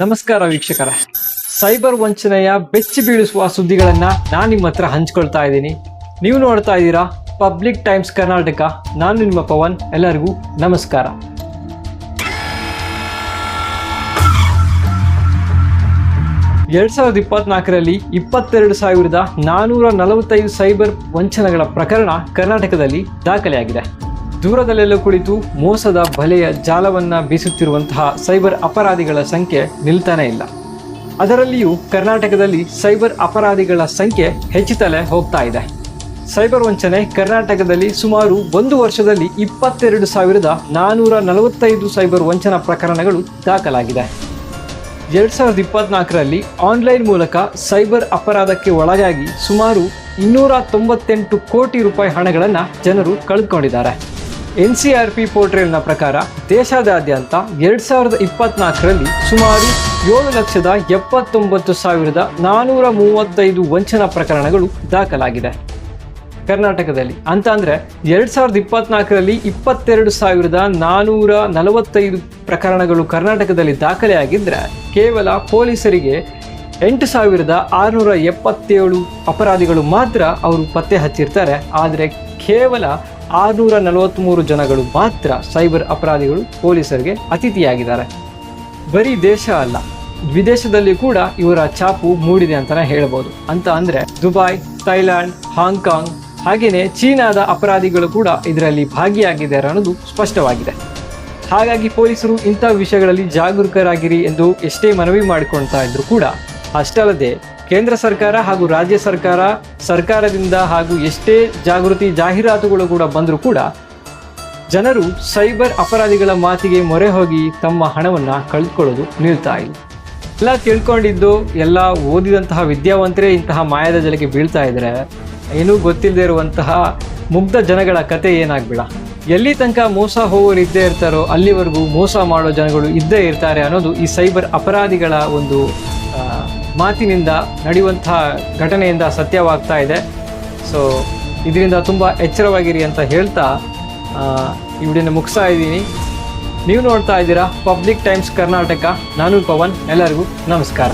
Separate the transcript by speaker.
Speaker 1: ನಮಸ್ಕಾರ ವೀಕ್ಷಕರ. ಸೈಬರ್ ವಂಚನೆಯ ಬೆಚ್ಚಿ ಬೀಳಿಸುವ ಸುದ್ದಿಗಳನ್ನ ನಾನು ನಿಮ್ಮ ಹತ್ರ ಹಂಚ್ಕೊಳ್ತಾ ಇದ್ದೀನಿ. ನೀವು ನೋಡ್ತಾ ಇದ್ದೀರಾ ಪಬ್ಲಿಕ್ ಟೈಮ್ಸ್ ಕರ್ನಾಟಕ ನಾನು ನಿಮ್ಮ ಪವನ್. ಎಲ್ಲರಿಗೂ ನಮಸ್ಕಾರ. ಎರಡ್ ಸಾವಿರದ ಇಪ್ಪತ್ನಾಲ್ಕರಲ್ಲಿ ಇಪ್ಪತ್ತೆರಡು ಸಾವಿರದ ನಾನೂರ ನಲವತ್ತೈದು ಸೈಬರ್ ವಂಚನೆಗಳ ಪ್ರಕರಣ ಕರ್ನಾಟಕದಲ್ಲಿ ದಾಖಲೆಯಾಗಿದೆ. ದೂರದಲ್ಲೆಲ್ಲ ಕುಳಿತು ಮೋಸದ ಬಲೆಯ ಜಾಲವನ್ನ ಬೀಸುತ್ತಿರುವಂತಹ ಸೈಬರ್ ಅಪರಾಧಿಗಳ ಸಂಖ್ಯೆ ನಿಲ್ತಾನೇ ಇಲ್ಲ. ಅದರಲ್ಲಿಯೂ ಕರ್ನಾಟಕದಲ್ಲಿ ಸೈಬರ್ ಅಪರಾಧಿಗಳ ಸಂಖ್ಯೆ ಹೆಚ್ಚುತ್ತಲೇ ಹೋಗ್ತಾ ಇದೆ. ಸೈಬರ್ ವಂಚನೆ ಕರ್ನಾಟಕದಲ್ಲಿ ಸುಮಾರು ಒಂದು ವರ್ಷದಲ್ಲಿ ಇಪ್ಪತ್ತೆರಡು ಸಾವಿರದ ನಾನೂರ ನಲವತ್ತೈದು ಸೈಬರ್ ವಂಚನಾ ಪ್ರಕರಣಗಳು ದಾಖಲಾಗಿದೆ. ಎರಡು ಸಾವಿರದ ಇಪ್ಪತ್ನಾಲ್ಕರಲ್ಲಿ ಆನ್ಲೈನ್ ಮೂಲಕ ಸೈಬರ್ ಅಪರಾಧಕ್ಕೆ ಒಳಗಾಗಿ ಸುಮಾರು ಇನ್ನೂರ ತೊಂಬತ್ತೆಂಟು ಕೋಟಿ ರೂಪಾಯಿ ಹಣಗಳನ್ನು ಜನರು ಕಳೆದುಕೊಂಡಿದ್ದಾರೆ. ಎನ್ ಸಿ ಆರ್ ಪಿ ಪೋರ್ಟ್ರೇಲ್ನ ಪ್ರಕಾರ ದೇಶಾದ್ಯಂತ ಎರಡ್ ಸಾವಿರದ ಇಪ್ಪತ್ನಾಲ್ಕರಲ್ಲಿ ಸುಮಾರು ಏಳು ಲಕ್ಷದ ಎಪ್ಪತ್ತೊಂಬತ್ತು ಸಾವಿರದ ನಾನೂರ ಮೂವತ್ತೈದು ವಂಚನಾ ಪ್ರಕರಣಗಳು ದಾಖಲಾಗಿದೆ. ಕರ್ನಾಟಕದಲ್ಲಿ ಅಂತ ಅಂದರೆ ಎರಡು ಸಾವಿರದ ಇಪ್ಪತ್ನಾಲ್ಕರಲ್ಲಿ ಇಪ್ಪತ್ತೆರಡು ಸಾವಿರದ ನಾನೂರ ನಲವತ್ತೈದು ಪ್ರಕರಣಗಳು ಕರ್ನಾಟಕದಲ್ಲಿ ದಾಖಲೆಯಾಗಿದ್ದರೆ ಕೇವಲ ಪೊಲೀಸರಿಗೆ ಎಂಟು ಸಾವಿರದ ಆರುನೂರ ಎಪ್ಪತ್ತೇಳು ಅಪರಾಧಿಗಳು ಮಾತ್ರ ಅವರು ಪತ್ತೆ ಹಚ್ಚಿರ್ತಾರೆ. ಆದರೆ ಕೇವಲ ಆರುನೂರ ನಲವತ್ತ್ಮೂರು ಜನಗಳು ಮಾತ್ರ ಸೈಬರ್ ಅಪರಾಧಿಗಳು ಪೊಲೀಸರಿಗೆ ಅತಿಥಿಯಾಗಿದ್ದಾರೆ. ಬರೀ ದೇಶ ಅಲ್ಲ, ವಿದೇಶದಲ್ಲಿ ಕೂಡ ಇವರ ಛಾಪು ಮೂಡಿದೆ ಅಂತಲೇ ಹೇಳ್ಬೋದು. ಅಂತ ಅಂದ್ರೆ ದುಬೈ ಥೈಲ್ಯಾಂಡ್, ಹಾಂಗ್ಕಾಂಗ್ ಹಾಗೆಯೇ ಚೀನಾದ ಅಪರಾಧಿಗಳು ಕೂಡ ಇದರಲ್ಲಿ ಭಾಗಿಯಾಗಿದ್ದಾರೆ ಅನ್ನೋದು ಸ್ಪಷ್ಟವಾಗಿದೆ. ಹಾಗಾಗಿ ಪೊಲೀಸರು ಇಂಥ ವಿಷಯಗಳಲ್ಲಿ ಜಾಗರೂಕರಾಗಿರಿ ಎಂದು ಎಷ್ಟೇ ಮನವಿ ಮಾಡಿಕೊಳ್ತಾ ಇದ್ರು ಕೂಡ ಅಷ್ಟಲ್ಲದೆ ಕೇಂದ್ರ ಸರ್ಕಾರ ಹಾಗೂ ರಾಜ್ಯ ಸರ್ಕಾರ, ಸರ್ಕಾರದಿಂದ ಹಾಗೂ ಎಷ್ಟೇ ಜಾಗೃತಿ ಜಾಹೀರಾತುಗಳು ಕೂಡ ಬಂದರೂ ಕೂಡ ಜನರು ಸೈಬರ್ ಅಪರಾಧಿಗಳ ಮಾತಿಗೆ ಮೊರೆ ಹೋಗಿ ತಮ್ಮ ಹಣವನ್ನು ಕಳೆದುಕೊಳ್ಳೋದು ನಿಲ್ತಾ ಇಲ್ಲ. ಎಲ್ಲ ತಿಳ್ಕೊಂಡಿದ್ದು, ಎಲ್ಲ ಓದಿದಂತಹ ವಿದ್ಯಾವಂತರೇ ಇಂತಹ ಮಾಯದ ಜಲಕ್ಕೆ ಬೀಳ್ತಾ ಇದ್ರೆ ಏನೂ ಗೊತ್ತಿಲ್ಲದೆ ಇರುವಂತಹ ಮುಗ್ಧ ಜನಗಳ ಕತೆ ಏನಾಗ್ಬೇಡ? ಎಲ್ಲಿ ತನಕ ಮೋಸ ಹೋಗೋರು ಇದ್ದೇ ಇರ್ತಾರೋ, ಅಲ್ಲಿವರೆಗೂ ಮೋಸ ಮಾಡೋ ಜನಗಳು ಇದ್ದೇ ಇರ್ತಾರೆ ಅನ್ನೋದು ಈ ಸೈಬರ್ ಅಪರಾಧಿಗಳ ಒಂದು ಮಾತಿನಿಂದ ನಡೆಯುವಂತಹ ಘಟನೆಯಿಂದ ಸತ್ಯವಾಗ್ತಾ ಇದೆ. ಸೊ ಇದರಿಂದ ತುಂಬ ಎಚ್ಚರವಾಗಿರಿ ಅಂತ ಹೇಳ್ತಾ ಈ ಮುಗಿಸ್ತಾ ಇದ್ದೀನಿ. ನೀವು ನೋಡ್ತಾ ಇದ್ದೀರಾ ಪಬ್ಲಿಕ್ ಟೈಮ್ಸ್ ಕರ್ನಾಟಕ, ನಾನು ಪವನ್, ಎಲ್ಲರಿಗೂ ನಮಸ್ಕಾರ.